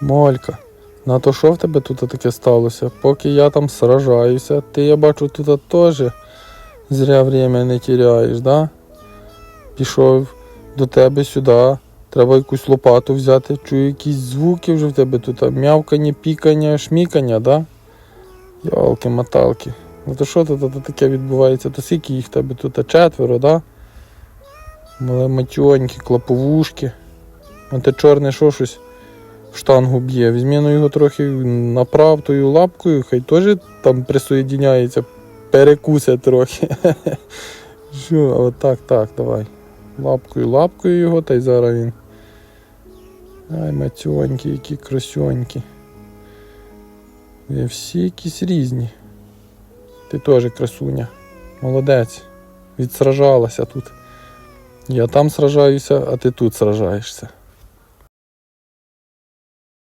Молька, на то що в тебе тут таке сталося? Поки я там сражаюся, ти я бачу тут теж зря время не тіряєш, да? Пішов до тебе сюди. Треба якусь лопату взяти. Чую якісь звуки вже в тебе тут. М'явкання, пікання, шмікання, да? Йолки-маталки. Ну то що тут таке відбувається? То скільки їх в тебе тут? Четверо, да? Мале матьонькі, клаповушки. А те чорне що щось штангу б'є. Візьми ну його трохи направ тою лапкою, хай теж там присоєдиняється, перекуся трохи. Що, от так, так, давай. Лапкою, лапкою його, та й зараз він. Ай, матьонькі, які красонькі. Ви всі якісь різні. Ти теж красуня. Молодець. Відсражалася тут. Я там сражаюся, а ти тут сражаєшся.